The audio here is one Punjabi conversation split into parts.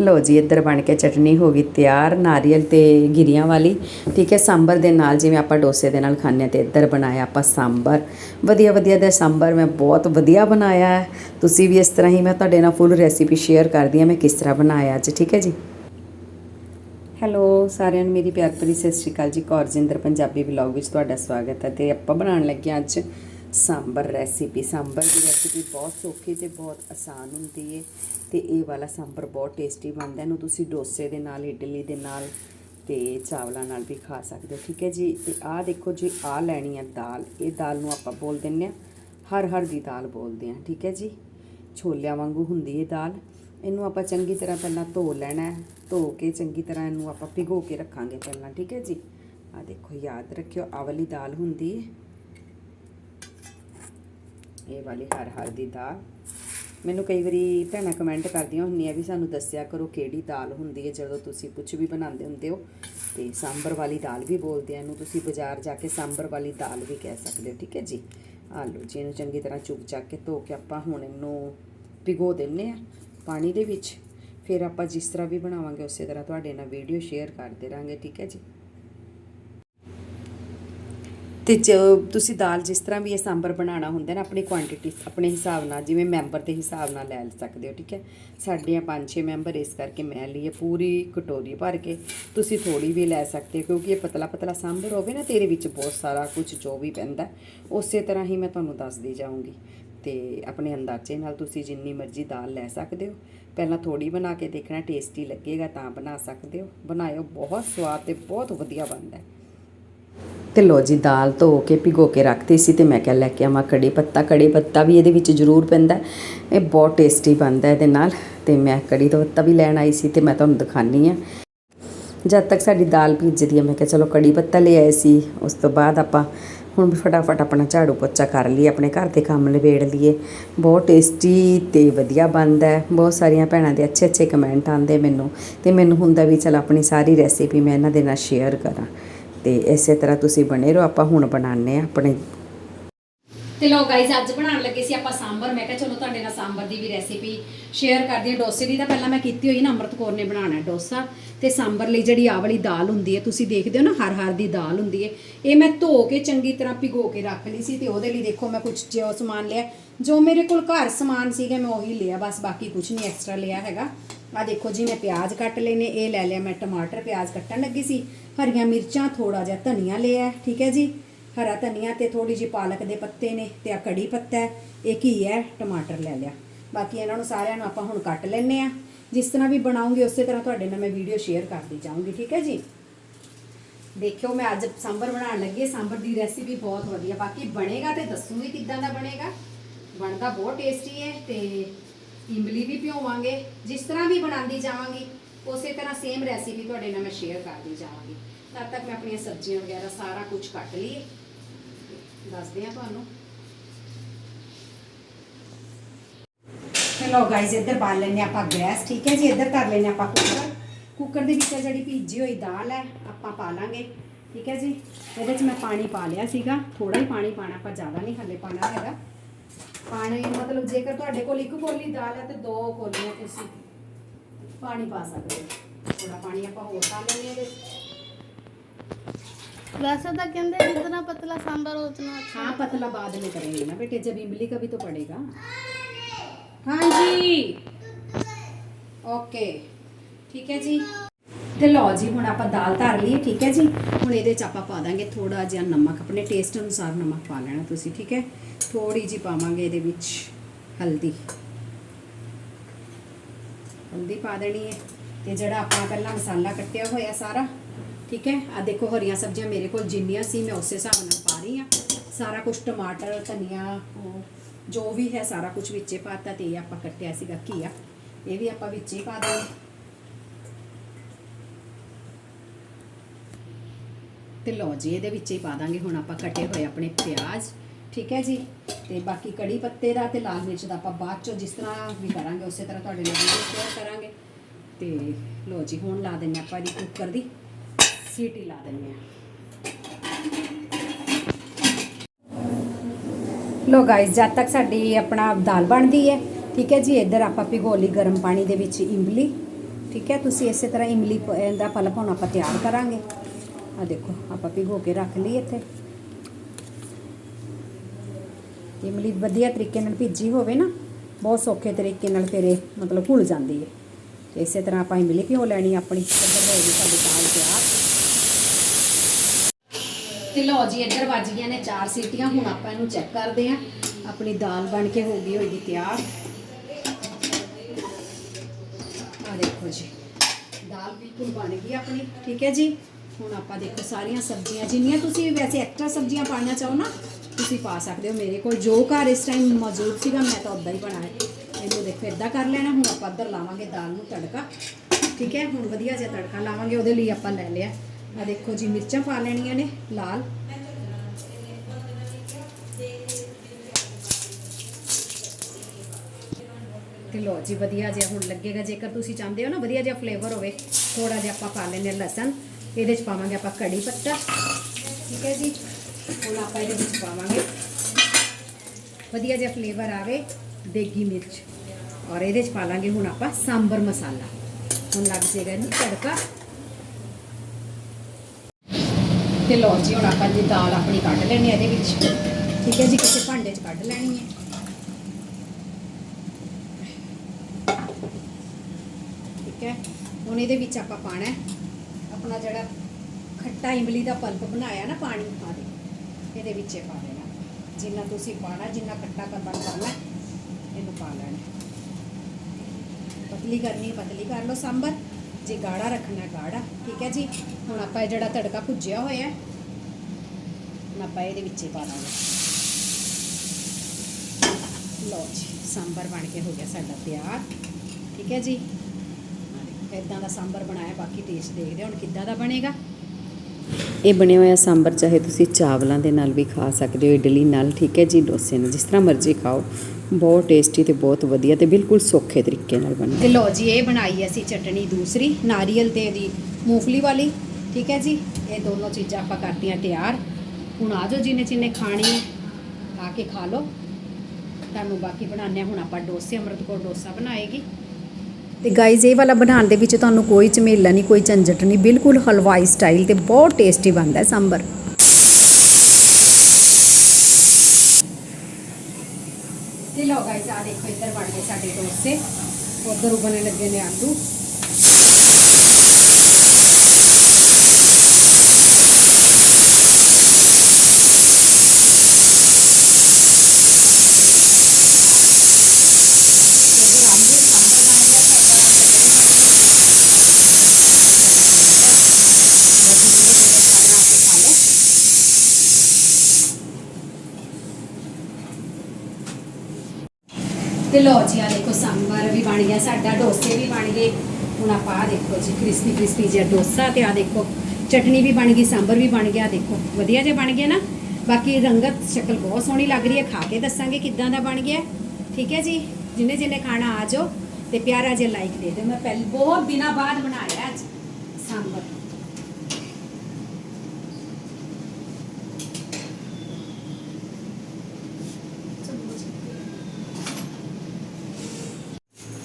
ਲੋ ਜੀ, ਇੱਧਰ ਬਣ ਕੇ ਚਟਨੀ ਹੋ ਗਈ ਤਿਆਰ, ਨਾਰੀਅਲ ਤੇ ਗਿਰੀਆਂ ਵਾਲੀ। ਠੀਕ ਹੈ, ਸਾਂਬਰ ਦੇ ਨਾਲ ਜਿਵੇਂ ਆਪਾਂ ਡੋਸੇ ਦੇ ਨਾਲ ਖਾਂਦੇ ਹਾਂ ਤੇ ਇੱਧਰ ਬਣਾਇਆ ਆਪਾਂ ਸਾਂਬਰ। ਵਧੀਆ ਵਧੀਆ ਦਾ ਸਾਂਬਰ ਮੈਂ ਬਹੁਤ ਵਧੀਆ ਬਣਾਇਆ ਹੈ। ਤੁਸੀਂ ਵੀ ਇਸ ਤਰ੍ਹਾਂ ਹੀ ਮੈਂ ਤੁਹਾਡੇ ਨਾਲ ਫੁੱਲ ਰੈਸਿਪੀ ਸ਼ੇਅਰ ਕਰਦੀ ਹਾਂ, ਮੈਂ ਕਿਸ ਤਰ੍ਹਾਂ ਬਣਾਇਆ ਅੱਜ, ਠੀਕ ਹੈ ਜੀ? ਹੈਲੋ ਸਾਰਿਆਂ ਨੂੰ ਮੇਰੀ ਪਿਆਰ ਭਰੀ ਸਤਿ ਸ਼੍ਰੀ ਅਕਾਲ ਜੀ। ਕੌਰਜਿੰਦਰ ਪੰਜਾਬੀ ਵਲੌਗ ਵਿੱਚ ਤੁਹਾਡਾ ਸਵਾਗਤ ਹੈ ਤੇ ਆਪਾਂ ਬਣਾਉਣ ਲੱਗੇ ਹਾਂ ਅੱਜ ਸਾਂਬਰ ਰੈਸਿਪੀ ਸਾਂਬਰ ਦੀ ਰੈਸਿਪੀ ਬਹੁਤ ਸੌਖੀ ਤੇ ਬਹੁਤ ਆਸਾਨ ਹੁੰਦੀ ਹੈ ਤੇ ਇਹ ਵਾਲਾ ਸਾਂਬਰ ਬਹੁਤ ਟੇਸਟੀ ਬਣਦਾ, ਇਹਨੂੰ ਤੁਸੀਂ ਡੋਸੇ ਦੇ ਨਾਲ, ਇਡਲੀ ਦੇ ਨਾਲ ਤੇ ਚਾਵਲਾਂ ਨਾਲ ਵੀ ਖਾ ਸਕਦੇ ਹੋ, ਠੀਕ ਹੈ ਜੀ? ਤੇ ਆਹ ਦੇਖੋ ਜੀ, ਆਹ ਲੈਣੀ ਹੈ ਦਾਲ, ਇਹ ਦਾਲ ਨੂੰ ਆਪਾਂ ਬੋਲ ਦਿੰਨੇ ਆ ਹਰ ਹਰ ਦੀ ਦਾਲ ਬੋਲਦੇ ਆ ਠੀਕ ਹੈ ਜੀ? ਛੋਲਿਆਂ ਵਾਂਗੂ ਹੁੰਦੀ ਹੈ ਦਾਲ, ਇਹਨੂੰ ਆਪਾਂ ਚੰਗੀ ਤਰ੍ਹਾਂ ਪਹਿਲਾਂ ਧੋ ਲੈਣਾ ਹੈ, ਧੋ ਕੇ ਚੰਗੀ ਤਰ੍ਹਾਂ ਇਹਨੂੰ ਆਪਾਂ ਭਿਗੋ ਕੇ ਰੱਖਾਂਗੇ ਪਹਿਲਾਂ, ਠੀਕ ਹੈ ਜੀ? ਆ ਦੇਖੋ, ਯਾਦ ਰੱਖਿਓ ਆਵਲੀ ਦਾਲ ਹੁੰਦੀ ਹੈ ਇਹ ਵਾਲੀ ਹਰ ਹਰ ਦੀ ਦਾਲ। ਮੈਨੂੰ ਕਈ ਵਾਰੀ ਭੈਣਾਂ ਕਮੈਂਟ ਕਰਦੀਆਂ ਹੁੰਦੀਆਂ ਵੀ ਸਾਨੂੰ ਦੱਸਿਆ ਕਰੋ ਕਿਹੜੀ ਦਾਲ ਹੁੰਦੀ ਹੈ, ਜਦੋਂ ਤੁਸੀਂ ਕੁਝ ਵੀ ਬਣਾਉਂਦੇ ਹੁੰਦੇ ਹੋ। ਤੇ ਸਾਂਬਰ ਵਾਲੀ ਦਾਲ ਵੀ ਬੋਲਦੇ ਆ ਇਹਨੂੰ, ਤੁਸੀਂ ਬਾਜ਼ਾਰ ਜਾ ਕੇ ਸਾਂਬਰ ਵਾਲੀ ਦਾਲ ਵੀ ਕਹਿ ਸਕਦੇ ਹੋ, ਠੀਕ ਹੈ ਜੀ? ਆਲੂ ਜੀ, ਇਹਨੂੰ ਚੰਗੀ ਤਰ੍ਹਾਂ ਚੁੱਕ ਚੱਕ ਕੇ ਧੋ ਕੇ ਆਪਾਂ ਹੁਣ ਇਹਨੂੰ ਭਿਗੋ ਦਿੰਨੇ ਆ ਪਾਣੀ ਦੇ ਵਿੱਚ। ਫਿਰ ਆਪਾਂ ਜਿਸ ਤਰ੍ਹਾਂ ਵੀ ਬਣਾਵਾਂਗੇ, ਉਸੇ ਤਰ੍ਹਾਂ ਤੁਹਾਡੇ ਨਾਲ ਵੀਡੀਓ ਸ਼ੇਅਰ ਕਰਦੇ ਰਾਂਗੇ, ਠੀਕ ਹੈ ਜੀ? ਤੇ ਜੋ ਤੁਸੀਂ ਦਾਲ ਜਿਸ ਤਰ੍ਹਾਂ ਵੀ ਇਹ ਸਾਂਬਰ ਬਣਾਉਣਾ ਹੁੰਦਾ ਨਾ, ਆਪਣੀ ਕੁਆਂਟੀਟੀ ਆਪਣੇ ਹਿਸਾਬ ਨਾਲ, ਜਿਵੇਂ ਮੈਂਬਰ ਦੇ ਹਿਸਾਬ ਨਾਲ ਲੈ ਸਕਦੇ ਹੋ, ਠੀਕ ਹੈ? ਸਾਡੀਆਂ ਆ 5-6 ਮੈਂਬਰ ਇਸ ਕਰਕੇ ਮੈਂ ਲਈ ਹੈ, ਪੂਰੀ ਕਟੋਰੀ ਭਰ ਕੇ ਤੁਸੀਂ ਥੋੜੀ ਵੀ ਲੈ ਸਕਦੇ ਹੋ, ਕਿਉਂਕਿ ਇਹ ਪਤਲਾ ਪਤਲਾ ਸਾਂਬਰ ਹੋਵੇ ਨਾ, ਤੇਰੇ ਵਿੱਚ ਬਹੁਤ ਸਾਰਾ ਕੁਝ ਜੋ ਵੀ ਪੈਂਦਾ ਉਸੇ ਤਰ੍ਹਾਂ ਹੀ ਮੈਂ ਤੁਹਾਨੂੰ ਦੱਸਦੀ ਜਾਊਂਗੀ। ਤੇ ਆਪਣੇ ਅੰਦਾਜ਼ੇ ਨਾਲ ਤੁਸੀਂ ਜਿੰਨੀ ਮਰਜ਼ੀ ਦਾਲ ਲੈ ਸਕਦੇ ਹੋ। ਪਹਿਲਾਂ ਥੋੜੀ ਬਣਾ ਕੇ ਦੇਖਣਾ, ਟੇਸਟੀ ਲੱਗੇਗਾ ਤਾਂ ਬਣਾ ਸਕਦੇ ਹੋ। ਬਣਾਇਓ, ਬਹੁਤ ਸਵਾਦ ਤੇ ਬਹੁਤ ਵਧੀਆ ਬਣਦਾ ਹੈ। ਤੇ ਲੋ ਜੀ, ਦਾਲ ਧੋ ਕੇ, ਭਿਗੋ ਕੇ ਰੱਖਤੀ ਸੀ ਤੇ ਮੈਂ ਕਿਹਾ ਲੈ ਕੇ ਆਵਾਂ ਕੜੀ ਪੱਤਾ। ਕੜੀ ਪੱਤਾ ਵੀ ਇਹਦੇ ਵਿੱਚ ਜ਼ਰੂਰ ਪੈਂਦਾ ਇਹ ਬਹੁਤ ਟੇਸਟੀ ਬਣਦਾ ਇਹਦੇ ਨਾਲ ਤੇ ਮੈਂ ਕੜੀ ਦਾ ਪੱਤਾ ਵੀ ਲੈਣ ਆਈ ਸੀ ਤੇ ਮੈਂ ਤੁਹਾਨੂੰ ਦਿਖਾਨੀ ਆ। ਜਦ ਤੱਕ ਸਾਡੀ ਦਾਲ ਭਿੱਜਦੀ ਹੈ ਮੈਂ ਕਿਹਾ ਚਲੋ ਕੜੀ ਪੱਤਾ ਲੈ ਆਏ ਸੀ। ਉਸ ਤੋਂ ਬਾਅਦ ਆਪਾਂ ਹੁਣ ਵੀ ਫਟਾਫਟ ਆਪਣਾ ਝਾੜੂ ਪੋਚਾ ਕਰ ਲਈਏ, ਆਪਣੇ ਘਰ ਦੇ ਕੰਮ ਨਿਬੇੜ ਲਈਏ। ਬਹੁਤ ਟੇਸਟੀ ਤੇ ਵਧੀਆ ਬਣਦਾ ਹੈ। ਬਹੁਤ ਸਾਰੀਆਂ ਭੈਣਾਂ ਦੇ ਅੱਛੇ ਅੱਛੇ ਕਮੈਂਟ ਆਉਂਦੇ ਮੈਨੂੰ ਤੇ ਮੈਨੂੰ ਹੁੰਦਾ ਵੀ ਚਲ ਆਪਣੀ ਸਾਰੀ ਰੈਸਿਪੀ ਮੈਂ ਇਹਨਾਂ ਦੇ ਨਾਲ ਸ਼ੇਅਰ ਕਰਾਂ। ਤੇ ਇਸੇ ਤਰ੍ਹਾਂ ਤੁਸੀਂ ਬਣੇ ਰਹੋ, ਆਪਾਂ ਹੁਣ ਬਣਾਉਂਦੇ ਆ ਆਪਣੇ। ਤੇ ਲੋ ਗਾਇਜ਼ ਅੱਜ ਬਣਾਉਣ ਲੱਗੇ ਸੀ ਆਪਾਂ ਸਾਂਬਰ। ਮੈਂ ਕਿਹਾ ਚਲੋ ਤੁਹਾਡੇ ਨਾਲ ਸਾਂਬਰ ਦੀ ਵੀ ਰੈਸਿਪੀ ਸ਼ੇਅਰ ਕਰਦੀ ਹਾਂ। ਡੋਸੇ ਦੀ ਤਾਂ ਪਹਿਲਾਂ ਮੈਂ ਕੀਤੀ ਹੋਈ ਨਾ ਅੰਮ੍ਰਿਤ ਕੌਰ ਨੇ ਬਣਾਉਣਾ ਡੋਸਾ। ਤੇ ਸਾਂਬਰ ਲਈ ਜਿਹੜੀ ਆ ਵਾਲੀ ਦਾਲ ਹੁੰਦੀ ਹੈ, ਤੁਸੀਂ ਦੇਖਦੇ ਹੋ ਨਾ, ਹਰ ਹਰ ਦੀ ਦਾਲ ਹੁੰਦੀ ਹੈ। ਇਹ ਮੈਂ ਧੋ ਕੇ ਚੰਗੀ ਤਰ੍ਹਾਂ ਭਿਗੋ ਕੇ ਰੱਖ ਲਈ ਸੀ ਤੇ ਉਹਦੇ ਲਈ ਦੇਖੋ ਮੈਂ ਕੁਝ ਜਿਉ ਸਮਾਨ ਲਿਆ। ਜੋ ਮੇਰੇ ਕੋਲ ਘਰ ਸਮਾਨ ਸੀਗਾ, ਮੈਂ ਉਹੀ ਲਿਆ, ਬਸ ਬਾਕੀ ਕੁਝ ਨਹੀਂ ਐਕਸਟਰਾ ਲਿਆ ਹੈਗਾ। ਆ ਦੇਖੋ ਜੀ, ਮੈਂ ਪਿਆਜ਼ ਕੱਟ ਲਏ ਇਹ ਲੈ ਲਿਆ ਮੈਂ ਟਮਾਟਰ ਪਿਆਜ਼ ਕੱਟਣ ਲੱਗੀ ਸੀ। ਹਰੀਆਂ ਮਿਰਚਾਂ ਥੋੜਾ ਜਿਹਾ ਧਨੀਆ ਲਿਆ, ਠੀਕ ਹੈ ਜੀ? ਹਰਾ ਧਨੀਆ ਤੇ ਥੋੜੀ ਜਿਹੀ ਪਾਲਕ ਦੇ ਪੱਤੇ ਨੇ ਤੇ ਆ ਕੜੀ ਪੱਤਾ ਇਹ ਕੀ ਹੈ, ਟਮਾਟਰ ਲੈ ਲਿਆ। ਬਾਕੀ ਇਹਨਾਂ ਨੂੰ ਸਾਰਿਆਂ ਨੂੰ ਆਪਾਂ ਹੁਣ ਕੱਟ ਲੈਣੇ ਆ ਜਿਸ ਤਰ੍ਹਾਂ ਵੀ ਬਣਾਉਂਗੀ, ਉਸੇ ਤਰ੍ਹਾਂ ਤੁਹਾਡੇ ਨਾਲ ਮੈਂ ਵੀਡੀਓ ਸ਼ੇਅਰ ਕਰਦੀ ਜਾਊਂਗੀ, ਠੀਕ ਹੈ ਜੀ? ਦੇਖਿਓ, ਮੈਂ ਅੱਜ ਸਾਂਬਰ ਬਣਾਉਣ ਲੱਗੀ ਹਾਂ। ਸਾਂਬਰ ਦੀ ਰੈਸਿਪੀ ਬਹੁਤ ਵਧੀਆ। ਬਾਕੀ ਬਣੇਗਾ ਤੇ ਦੱਸੂਗੀ ਕਿੱਦਾਂ ਦਾ ਬਣੇਗਾ। ਬਣਦਾ, ਬਹੁਤ ਟੇਸਟੀ ਹੈ ਤੇ ਇਮਲੀ ਵੀ ਭਿਓਵਾਂਗੇ ਜਿਸ ਤਰ੍ਹਾਂ ਵੀ ਬਣਾਉਂਦੀ ਜਾਵਾਂਗੀ, ਉਸੇ ਤਰ੍ਹਾਂ ਸੇਮ ਰੈਸਿਪੀ ਤੁਹਾਡੇ ਨਾਲ ਮੈਂ ਸ਼ੇਅਰ ਕਰਦੀ ਜਾਵਾਂਗੀ। ਤਦ ਤੱਕ ਮੈਂ ਆਪਣੀਆਂ ਸਬਜ਼ੀਆਂ ਵਗੈਰਾ ਸਾਰਾ ਕੁਝ ਕੱਟ ਲਈਏ ਦੱਸਦੇ ਆ ਤੁਹਾਨੂੰ। ਚਲੋ ਗਾਇਜ਼ ਇੱਧਰ ਬਾਲ ਲੈਣੇ ਆਪਾਂ ਗੈਸ, ਠੀਕ ਹੈ ਜੀ? ਇੱਧਰ ਧਰ ਲੈਣੇ ਆਪਾਂ ਕੁੱਕਰ ਕੁੱਕਰ ਦੇ ਵਿੱਚ ਜਿਹੜੀ ਭੀਜੀ ਹੋਈ ਦਾਲ ਹੈ, ਆਪਾਂ ਪਾ ਲਾਂਗੇ, ਠੀਕ ਹੈ ਜੀ? ਇਹਦੇ 'ਚ ਮੈਂ ਪਾਣੀ ਪਾ ਲਿਆ ਸੀਗਾ। ਥੋੜਾ ਹੀ ਪਾਣੀ ਪਾਣਾ ਆਪਾਂ ਜ਼ਿਆਦਾ ਨਹੀਂ ਹੱਲੇ ਪਾਣਾ ਹੈਗਾ। ਪਾਣੀ ਮਤਲਬ ਜੇਕਰ ਤੁਹਾਡੇ ਕੋਲ ਇੱਕ ਕੋਲੀ ਦਾਲ ਹੈ ਤੇ ਦੋ ਕੋਲੀਆਂ ਤੁਸੀਂ ਪਾਣੀ ਪਾ ਸਕਦੇ ਹੋ ਥੋੜਾ ਪਾਣੀ ਆਪਾਂ ਹੋਰ ਪਾ ਲੈਂਦੇ ਹਾਂ ਇਹਦੇ 'ਚ वैसे तो कहते हैं जितना पतला सांबर हो उतना अच्छा हाँ पतला बाद में करेंगे ना बेटे जब इमली का भी तो पड़ेगा हाँ जी ਓਕੇ ਠੀਕ ਹੈ ਜੀ ਤੇ ਲਓ ਜੀ, ਹੁਣ ਆਪਾਂ ਦਾਲ ਧਰ ਲਈਏ ਠੀਕ ਹੈ ਜੀ? ਹੁਣ ਇਹਦੇ ਚ ਆਪਾਂ ਪਾ ਦਾਂਗੇ ਥੋੜਾ ਜਿਹਾ ਨਮਕ, ਆਪਣੇ ਟੇਸਟ ਅਨੁਸਾਰ ਨਮਕ ਪਾ ਲੈਣਾ ਤੁਸੀਂ, ਠੀਕ ਹੈ? ਥੋੜੀ ਜੀ ਪਾਵਾਂਗੇ ਇਹਦੇ ਵਿੱਚ ਹਲਦੀ। ਹਲਦੀ ਪਾ ਦੇਣੀ ਹੈ ਤੇ ਜਿਹੜਾ ਆਪਾਂ ਪਹਿਲਾਂ ਮਸਾਲਾ ਕੱਟਿਆ ਹੋਇਆ ਸਾਰਾ, ਠੀਕ ਹੈ? ਆ ਦੇਖੋ, ਹਰੀਆਂ ਸਬਜ਼ੀਆਂ ਮੇਰੇ ਕੋਲ ਜਿੰਨੀਆਂ ਸੀ, ਮੈਂ ਉਸੇ ਹਿਸਾਬ ਨਾਲ ਪਾ ਰਹੀ ਆ ਸਾਰਾ ਕੁਝ ਟਮਾਟਰ, ਧਨੀਆ ਜੋ ਵੀ ਹੈ, ਸਾਰਾ ਕੁਝ ਵਿੱਚੇ ਪਾਤਾ ਤੇ ਇਹ ਆਪਾਂ ਕੱਟਿਆ ਸੀਗਾ ਘੀਆ। ਇਹ ਵੀ ਆਪਾਂ ਵਿੱਚੇ ਪਾ ਦਾਂਗੇ ਤੇ ਲਓ ਜੀ, ਇਹਦੇ ਵਿੱਚ ਹੀ ਪਾ ਦਾਂਗੇ। ਹੁਣ ਆਪਾਂ ਕੱਟੇ ਹੋਏ ਆਪਣੇ ਪਿਆਜ਼, ਠੀਕ ਹੈ ਜੀ? ਤੇ ਬਾਕੀ ਕੜੀ ਪੱਤੇ ਦਾ ਤੇ ਲਾਲ ਮਿਰਚ ਦਾ ਆਪਾਂ ਬਾਅਦ ਚੋਂ ਜਿਸ ਤਰ੍ਹਾਂ ਵੀ ਕਰਾਂਗੇ, ਉਸੇ ਤਰ੍ਹਾਂ ਤੁਹਾਡੇ ਨਾਲ ਵੀਡੀਓ ਸ਼ੇਅਰ ਕਰਾਂਗੇ। ਤੇ ਲਓ ਜੀ, ਹੁਣ ਲਾ ਦਿੰਨੇ ਆਪਾਂ ਇਹਦੀ ਕੁੱਕਰ ਦੀ। ਸੀਟੀ ਲਾ ਦਿੰਨੇ ਆ ਲੋ ਗਾਇਸ ਜਦ ਤੱਕ ਸਾਡੀ ਆਪਣਾ ਦਾਲ ਬਣਦੀ ਹੈ, ਠੀਕ ਹੈ ਜੀ, ਇੱਧਰ ਆਪਾਂ ਭਿਗੋ ਲਈ ਗਰਮ ਪਾਣੀ ਦੇ ਵਿੱਚ ਇਮਲੀ, ਠੀਕ ਹੈ? ਤੁਸੀਂ ਇਸੇ ਤਰ੍ਹਾਂ ਇਮਲੀ ਪ- ਦਾ ਪਲਪ ਹੁਣ ਆਪਾਂ ਤਿਆਰ ਕਰਾਂਗੇ। ਆ ਦੇਖੋ, ਆਪਾਂ ਭਿਗੋ ਕੇ ਰੱਖ ਲਈ ਇੱਥੇ। ਇਮਲੀ ਵਧੀਆ ਤਰੀਕੇ ਨਾਲ ਭਿੱਜੀ ਹੋਵੇ ਨਾ, ਬਹੁਤ ਸੌਖੇ ਤਰੀਕੇ ਨਾਲ ਫਿਰ ਇਹ ਮਤਲਬ ਘੁਲ ਜਾਂਦੀ ਹੈ। ਤੇ ਇਸੇ ਤਰ੍ਹਾਂ ਆਪਾਂ ਇਮਲੀ ਭਿਓ ਲੈਣੀ ਆਪਣੀ। ਇੱਧਰ ਹੋਏਗੀ ਸਾਡੀ ਦਾਲ ਤਿਆਰ ਤੇ ਲਓ ਜੀ, ਇੱਧਰ ਵੱਜ ਗਈਆਂ ਨੇ ਚਾਰ ਸੀਟੀਆਂ, ਹੁਣ ਆਪਾਂ ਇਹਨੂੰ ਚੈੱਕ ਕਰਦੇ ਹਾਂ। ਆਪਣੀ ਦਾਲ ਬਣ ਕੇ ਹੋ ਗਈ ਹੋਏਗੀ ਤਿਆਰ। ਆ ਦੇਖੋ ਜੀ, ਦਾਲ ਬਿਲਕੁਲ ਬਣ ਗਈ ਆਪਣੀ, ਠੀਕ ਹੈ ਜੀ? ਹੁਣ ਆਪਾਂ ਦੇਖੋ ਸਾਰੀਆਂ ਸਬਜ਼ੀਆਂ, ਜਿੰਨੀਆਂ ਤੁਸੀਂ ਵੈਸੇ ਐਕਸਟਰਾ ਸਬਜ਼ੀਆਂ ਪਾਉਣਾ ਚਾਹੋ ਨਾ, ਤੁਸੀਂ ਪਾ ਸਕਦੇ ਹੋ। ਮੇਰੇ ਕੋਲ ਜੋ ਘਰ ਇਸ ਟਾਈਮ ਮੌਜੂਦ ਸੀਗਾ, ਮੈਂ ਤਾਂ ਉਦਾਂ ਹੀ ਬਣਾਇਆ ਇਹਨੂੰ ਦੇਖੋ ਇਦਾਂ ਕਰ ਲੈਣਾ, ਹੁਣ ਆਪਾਂ ਇੱਧਰ ਲਾਵਾਂਗੇ ਦਾਲ ਨੂੰ ਤੜਕਾ। ਠੀਕ ਹੈ? ਹੁਣ ਵਧੀਆ ਜਿਹਾ ਤੜਕਾ ਲਾਵਾਂਗੇ, ਉਹਦੇ ਲਈ ਆਪਾਂ ਲੈ ਲਿਆ। ਆ ਦੇਖੋ ਜੀ, ਮਿਰਚਾਂ ਪਾ ਲੈਣੀਆਂ ਨੇ, ਲਾਲ। ਤੇ ਲੋ ਜੀ, ਵਧੀਆ ਜਿਹਾ ਹੁਣ ਲੱਗੇਗਾ। ਜੇਕਰ ਤੁਸੀਂ ਚਾਹੁੰਦੇ ਹੋ ਨਾ, ਵਧੀਆ ਜਿਹਾ ਫਲੇਵਰ ਹੋਵੇ ਥੋੜਾ ਜਿਹਾ ਆਪਾਂ ਪਾ ਲੈਂਦੇ ਹਾਂ ਲਸਣ। ਇਹਦੇ ਚ ਪਾਵਾਂਗੇ ਆਪਾਂ ਕੜੀ ਪੱਤਾ, ਠੀਕ ਹੈ ਜੀ? ਹੁਣ ਆਪਾਂ ਇਹਦੇ ਵਿੱਚ ਪਾਵਾਂਗੇ। ਵਧੀਆ ਜਿਹਾ ਫਲੇਵਰ ਆਵੇ, ਦੇਗੀ ਮਿਰਚ। ਔਰ ਇਹਦੇ ਚ ਪਾ ਲਾਂਗੇ ਹੁਣ ਆਪਾਂ ਸਾਂਬਰ ਮਸਾਲਾ। ਹੁਣ ਲੱਗ ਜਾਏਗਾ ਇਹਨੂੰ ਤੜਕਾ। ਤੇ ਲੋ ਜੀ, ਹੁਣ ਆਪਾਂ ਜੀ ਦਾਲ ਆਪਣੀ ਕੱਢ ਲੈਣੀ ਹੈ ਇਹਦੇ ਵਿੱਚ। ਠੀਕ ਹੈ ਜੀ, ਕਿਸੇ ਭਾਂਡੇ 'ਚ ਕੱਢ ਲੈਣੀ ਹੈ। ਠੀਕ ਹੈ? ਹੁਣ ਇਹਦੇ ਵਿੱਚ ਆਪਾਂ ਪਾਣਾ ਹੈ ਆਪਣਾ ਜਿਹੜਾ ਖੱਟਾ ਇਮਲੀ ਦਾ ਪਲਪ ਬਣਾਇਆ ਨਾ ਪਾਣੀ ਪਾ ਦੇ ਇਹਦੇ ਵਿੱਚ ਪਾ ਦੇਣਾ। ਜਿੰਨਾ ਤੁਸੀਂ ਪਾਣਾ ਜਿੰਨਾ ਖੱਟਾ ਕਰਨਾ ਕਰਨਾ ਇਹਨੂੰ ਪਾ ਲੈਣਾ। ਪਤਲੀ ਕਰਨੀ, ਪਤਲੀ ਕਰ ਲਓ ਸਾਂਬਰ। ਜੇ ਗਾੜਾ ਰੱਖਣਾ, ਗਾੜਾ, ਠੀਕ ਹੈ ਜੀ? ਹੁਣ ਆਪਾਂ ਇਹ ਜਿਹੜਾ ਤੜਕਾ ਭੁੱਜਿਆ ਹੋਇਆ ਹੈ ਹੁਣ ਆਪਾਂ ਇਹਦੇ ਵਿੱਚ ਪਾ ਦਾਂਗੇ। ਲਓ ਜੀ, ਸਾਂਬਰ ਬਣ ਕੇ ਹੋ ਗਿਆ ਸਾਡਾ ਤਿਆਰ, ਠੀਕ ਹੈ ਜੀ? ਇਦਾਂ ਦਾ ਸਾਂਬਰ ਬਣਾਇਆ ਬਾਕੀ ਟੇਸਟ ਦੇਖਦੇ ਹੁਣ ਕਿੱਦਾਂ ਦਾ ਬਣੇਗਾ? ਇਹ ਬਣਿਆ ਹੋਇਆ ਸਾਂਬਰ ਚਾਹੇ ਤੁਸੀਂ ਚਾਵਲਾਂ ਦੇ ਨਾਲ ਵੀ ਖਾ ਸਕਦੇ ਹੋ ਇਡਲੀ ਨਾਲ ਠੀਕ ਹੈ ਜੀ ਡੋਸੇ ਨਾਲ ਜਿਸ ਤਰ੍ਹਾਂ ਮਰਜ਼ੀ ਖਾਓ। ਬਹੁਤ ਟੇਸਟੀ ਤੇ ਬਹੁਤ ਵਧੀਆ ਤੇ ਬਿਲਕੁਲ ਸੌਖੇ ਤਰੀਕੇ ਨਾਲ ਬਣਦਾ ਤੇ ਲਓ ਜੀ ਇਹ ਬਣਾਈ ਅਸੀਂ ਚਟਣੀ ਦੂਸਰੀ ਨਾਰੀਅਲ ਤੇ ਦੀ ਮੂੰਗਫਲੀ ਵਾਲੀ ਠੀਕ ਹੈ ਜੀ ਇਹ ਦੋਨੋਂ ਚੀਜ਼ਾਂ ਆਪਾਂ ਕਰਤੀਆਂ ਤਿਆਰ। ਹੁਣ ਆ ਜਾਓ ਜਿੰਨੇ ਜਿੰਨੇ ਖਾਣੀ ਆ ਕੇ ਖਾ ਲਓ। ਤੁਹਾਨੂੰ ਬਾਕੀ ਬਣਾਉਂਦੇ ਹੁਣ ਆਪਾਂ ਡੋਸੇ ਅੰਮ੍ਰਿਤ ਡੋਸਾ ਬਣਾਏਗੀ। ਤੇ ਗਾਈਜ਼ ਇਹ ਵਾਲਾ ਬਣਾਉਣ ਦੇ ਵਿੱਚ ਤੁਹਾਨੂੰ ਕੋਈ ਝਮੇਲਾ ਨਹੀਂ, ਕੋਈ ਝੰਜਟ ਨਹੀਂ, ਬਿਲਕੁਲ ਹਲਵਾਈ ਸਟਾਈਲ ਤੇ ਬਹੁਤ ਟੇਸਟੀ ਬਣਦਾ ਹੈ ਸਾਂਬਰ। ਤੇ ਲਓ ਗਾਇਸ ਆ ਦੇਖੋ, ਇੱਧਰ ਬਣ ਗਏ ਸਾਡੇ ਡੋਸੇ। ਉਧਰ ਉਬਲਣ ਲੱਗੇ ਨੇ ਆਲੂ ਇੱਧਰ ਆਲੂ ਸਾਂਬਰ ਬਣ ਗਿਆ ਸਾਡਾ ਚਟਨੀ ਬਣ ਗਈ ਸਾਡਾ ਟਮਾਟਰ ਬਾਕੀ ਜਿਹਨੇ ਜਿਹਨੇ ਖਾਣਾ ਆ ਕੇ ਖਾ ਲਓ ਤੇ ਲਓ ਜੀ, ਆ ਦੇਖੋ, ਸਾਂਬਰ ਵੀ ਬਣ ਗਿਆ, ਸਾਡਾ ਡੋਸੇ ਵੀ ਬਣ ਗਏ। ਹੁਣ ਆਪਾਂ ਆ ਦੇਖੋ ਜੀ, ਕ੍ਰਿਸਪੀ ਕ੍ਰਿਸਪੀ ਜਿਹਾ ਡੋਸਾ ਤੇ ਆ ਦੇਖੋ, ਚਟਨੀ ਵੀ ਬਣ ਗਈ, ਸਾਂਬਰ ਵੀ ਬਣ ਗਿਆ, ਦੇਖੋ, ਵਧੀਆ ਜਿਹਾ ਬਣ ਗਿਆ ਨਾ। ਬਾਕੀ ਰੰਗਤ, ਸ਼ਕਲ ਬਹੁਤ ਸੋਹਣੀ ਲੱਗ ਰਹੀ ਹੈ, ਖਾ ਕੇ ਦੱਸਾਂਗੇ ਕਿੱਦਾਂ ਦਾ ਬਣ ਗਿਆ। ਠੀਕ ਹੈ ਜੀ, ਜਿੰਨੇ ਜਿੰਨੇ ਖਾਣਾ ਆ ਜਾਓ ਤੇ ਪਿਆਰਾ ਜਿਹਾ ਲਾਈਕ ਦੇ ਦਿਓ। ਮੈਂ ਪਹਿਲ, ਬਹੁਤ ਦਿਨਾਂ ਬਾਅਦ ਬਣਾਇਆ ਅੱਜ ਸਾਂਬਰ।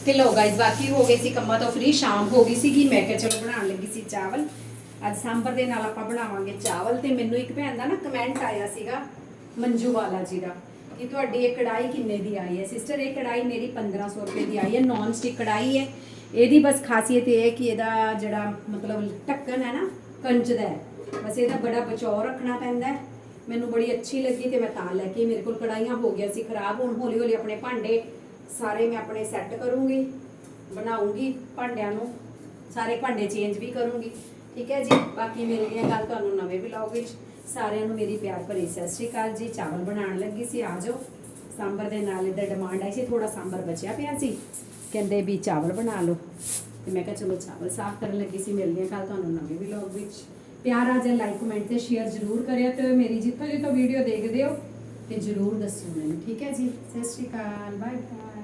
ਤੇ ਲੋ ਗਾਇਸ ਬਾਕੀ ਹੋ ਗਏ ਸੀ ਕੰਮਾਂ ਤੋਂ ਫ੍ਰੀ ਸ਼ਾਮ ਹੋ ਗਈ ਸੀਗੀ, ਮੈਂ ਕਿਹਾ ਚਲੋ ਬਣਾਉਣ ਲੱਗੀ ਸੀ ਚਾਵਲ। ਅੱਜ ਸਾਂਬਰ ਦੇ ਨਾਲ ਆਪਾਂ ਬਣਾਵਾਂਗੇ ਚਾਵਲ ਤੇ ਮੈਨੂੰ ਇੱਕ ਭੈਣ ਦਾ ਨਾ ਕਮੈਂਟ ਆਇਆ ਸੀਗਾ, ਮੰਜੂ ਵਾਲਾ ਜੀ ਦਾ, ਕਿ ਤੁਹਾਡੀ ਇਹ ਕੜਾਈ ਕਿੰਨੇ ਦੀ ਆਈ ਹੈ? ਸਿਸਟਰ ਇਹ ਕੜਾਈ ਮੇਰੀ 1500 ਰੁਪਏ ਦੀ ਆਈ ਹੈ ਨਾਨ ਸਟਿਕ ਕੜਾਈ ਹੈ। ਇਹਦੀ ਬਸ ਖਾਸੀਅਤ ਇਹ ਹੈ ਕਿ ਇਹਦਾ ਜਿਹੜਾ ਮਤਲਬ ਢੱਕਣ ਹੈ ਨਾ ਕੰਚ ਦਾ ਹੈ। ਬਸ ਇਹਦਾ ਬੜਾ ਬਚਾਓ ਰੱਖਣਾ ਪੈਂਦਾ ਹੈ। ਮੈਨੂੰ ਬੜੀ ਅੱਛੀ ਲੱਗੀ ਤੇ ਮੈਂ ਤਾਂ ਲੈ ਕੇ ਮੇਰੇ ਕੋਲ ਕੜਾਈਆਂ ਹੋ ਗਿਆ ਸੀ, ਖਰਾਬ, ਹੁਣ ਹੌਲੀ ਹੌਲੀ ਆਪਣੇ ਭਾਂਡੇ ਸਾਰੇ ਮੈਂ ਆਪਣੇ ਸੈੱਟ ਕਰੂੰਗੀ, ਬਣਾਉਂਗੀ ਭਾਂਡਿਆਂ ਨੂੰ, ਸਾਰੇ ਭਾਂਡੇ ਚੇਂਜ ਵੀ ਕਰੂੰਗੀ, ਠੀਕ ਹੈ ਜੀ? ਬਾਕੀ ਮਿਲਦੀ ਹਾਂ ਕੱਲ ਤੁਹਾਨੂੰ ਨਵੇਂ ਵਲੌਗ ਵਿੱਚ ਸਾਰਿਆਂ ਨੂੰ ਮੇਰੀ ਪਿਆਰ ਭਰੀ ਸਤਿ ਸ਼੍ਰੀ ਅਕਾਲ ਜੀ। ਚਾਵਲ ਬਣਾਉਣ ਲੱਗੀ ਸੀ, ਆ ਜਾਓ। ਸਾਂਬਰ ਦੇ ਨਾਲ ਇਹਦਾ ਡਿਮਾਂਡ ਆਈ ਸੀ ਥੋੜਾ ਸਾਂਬਰ ਬਚਿਆ ਪਿਆ ਸੀ। ਕਹਿੰਦੇ ਵੀ ਚਾਵਲ ਬਣਾ ਲਓ। ਤੇ ਮੈਂ ਕਿਹਾ ਚਲੋ ਚਾਵਲ ਸਾਫ਼ ਕਰਨ ਲੱਗੀ ਸੀ, ਮਿਲਦੀ ਹਾਂ ਕੱਲ ਤੁਹਾਨੂੰ ਨਵੇਂ ਵਲੌਗ ਵਿੱਚ। ਪਿਆਰ ਆ ਜਿਹਾ ਲਾਈਕ ਕਮੈਂਟ ਤੇ ਸ਼ੇਅਰ ਜ਼ਰੂਰ ਕਰਿਓ ਤੇ ਮੇਰੀ ਜਿੱਥੋਂ ਜਿੱਥੋਂ ਵੀਡੀਓ ਦੇਖਦੇ ਹੋ, ਤੇ ਜ਼ਰੂਰ ਦੱਸਿਓ ਮੈਨੂੰ, ਠੀਕ ਹੈ ਜੀ? ਸਤਿ ਸ਼੍ਰੀ ਅਕਾਲ ਬਾਏ ਬਾਏ